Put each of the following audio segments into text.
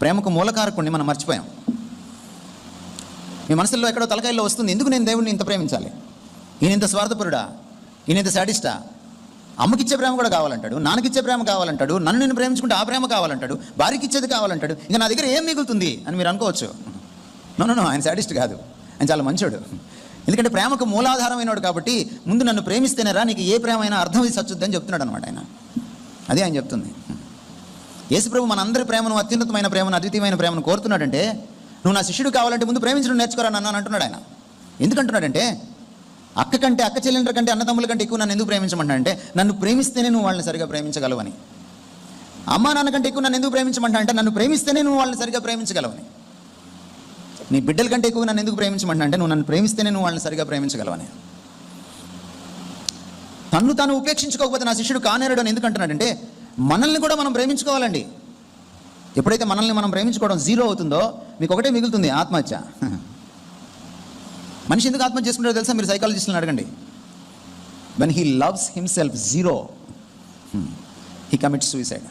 ప్రేమకు మూలకారకుణ్ణి మనం మర్చిపోయాం. మీ మనసులో ఎక్కడో తలకాయల్లో వస్తుంది ఎందుకు నేను దేవుడిని ఇంత ప్రేమించాలి? ఈయన ఇంత స్వార్థపరుడా? ఈయన ఇంత శాడిస్టా? అమ్మకిచ్చే ప్రేమ కూడా కావాలంటాడు నాన్నకిచ్చే ప్రేమ కావాలంటాడు నన్ను నేను ప్రేమించుకుంటే ఆ ప్రేమ కావాలంటాడు భార్యకి ఇచ్చేది కావాలంటాడు ఇంకా నా దగ్గర ఏం మిగులుతుంది అని మీరు అనుకోవచ్చు. నో ఆయన శాడిస్ట్ కాదు. ఆయన చాలా మంచోడు. ఎందుకంటే ప్రేమకు మూలాధారమైనవాడు కాబట్టి ముందు నన్ను ప్రేమిస్తేనేరా నీకు ఏ ప్రేమ అయినా అర్థం సచ్చుద్దని చెప్తున్నాడు అనమాట ఆయన. అదే ఆయన చెప్తుంది. యేసుప్రభు మనందరి ప్రేమను అత్యున్నతమైన ప్రేమను అద్వితీయమైన ప్రేమను కోరుతున్నాడంటే నువ్వు నా శిష్యుడు కావాలంటే ముందు ప్రేమించడం నేర్చుకోరా నన్ను అంటున్నాడు ఆయన. ఎందుకంటున్నాడంటే అక్క కంటే అక్క చెల్లెండ్ర కంటే అన్నదమ్ముల కంటే ఎక్కువ నన్ను ఎందుకు ప్రేమించమంటాడంటే నన్ను ప్రేమిస్తేనే నువ్వు వాళ్ళని సరిగా ప్రేమించగలవని. అమ్మా నాన్న కంటే ఎక్కువ నన్ను ఎందుకు ప్రేమించమంటాడంటే నన్ను ప్రేమిస్తేనే నువ్వు వాళ్ళని సరిగా ప్రేమించగలవని. నీ బిడ్డల కంటే ఎక్కువ నన్ను ఎందుకు ప్రేమించమంటాడంటే నువ్వు నన్ను ప్రేమిస్తేనే నువ్వు వాళ్ళని సరిగా ప్రేమించగలవని. తన్ను తాను ఉపేక్షించుకోకపోతే నా శిష్యుడు కానేరడు అని ఎందుకంటున్నాడంటే మనల్ని కూడా మనం ప్రేమించుకోవాలండి. ఎప్పుడైతే మనల్ని మనం ప్రేమించుకోవడం జీరో అవుతుందో మీకు ఒకటే మిగులుతుంది ఆత్మహత్య. మనిషి ఎందుకు ఆత్మహత్య చేసుకుంటారో తెలుసా? మీరు సైకాలజిస్ట్ని అడగండి. When he loves himself zero he commits suicide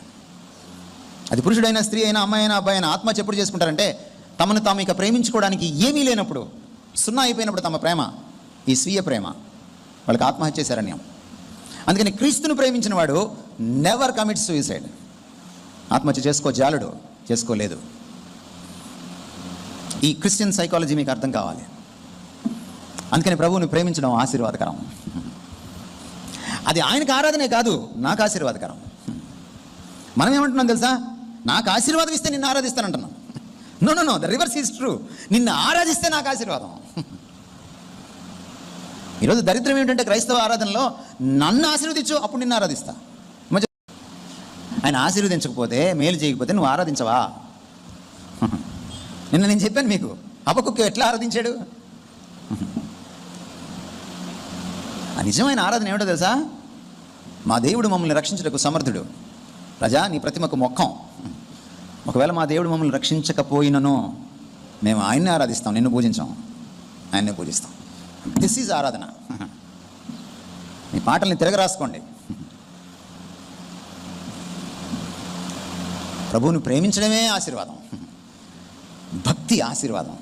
అది పురుషుడైనా స్త్రీ అయినా అమ్మాయి అయినా అబ్బాయి అయినా ఆత్మహత్య ఎప్పుడు చేసుకుంటారంటే తమను తాము ఇక ప్రేమించుకోవడానికి ఏమీ లేనప్పుడు సున్నా అయిపోయినప్పుడు తమ ప్రేమ ఈ స్వీయ ప్రేమ. వాళ్ళకి ఆత్మహత్య చేశారని అందుకని క్రీస్తును ప్రేమించిన వాడు నెవర్ కమిట్ సూసైడ్ ఆత్మహత్య చేసుకో జాలుడు చేసుకోలేదు ఈ క్రిస్టియన్ సైకాలజీ మీకు అర్థం కావాలి. అందుకని ప్రభువుని ప్రేమించడం ఆశీర్వాదకరం. అది ఆయనకు ఆరాధనే కాదు నాకు ఆశీర్వాదకరం. మనం ఏమంటున్నాం తెలుసా? నాకు ఆశీర్వాదం ఇస్తే నిన్ను ఆరాధిస్తానంటున్నాం. No no no the reverse is true నిన్ను ఆరాధిస్తే నాకు ఆశీర్వాదం. ఈరోజు దరిద్రం ఏమిటంటే క్రైస్తవ ఆరాధనలో నన్ను ఆశీర్వదించు అప్పుడు నిన్ను ఆరాధిస్తా. ఆయన ఆశీర్వదించకపోతే మేలు చేయకపోతే నువ్వు ఆరాధించవా? నిన్న నేను చెప్పాను మీకు. అపకుక్క ఎట్లా ఆరాధించాడు? నిజమైన ఆరాధన ఏమిటో తెలుసా? మా దేవుడు మమ్మల్ని రక్షించుటకు సమర్థుడు. ప్రజా నీ ప్రతిమకు మొక్కం ఒకవేళ మా దేవుడు మమ్మల్ని రక్షించకపోయినను మేము ఆయన్నే ఆరాధిస్తాం నిన్ను పూజించాం. ఆయన్నే పూజిస్తాం. దిస్ ఈజ్ ఆరాధన. మీ పాటల్ని తిరగరాసుకోండి ప్రభువుని ప్రేమించడమే ఆశీర్వాదం. భక్తి ఆశీర్వాదం.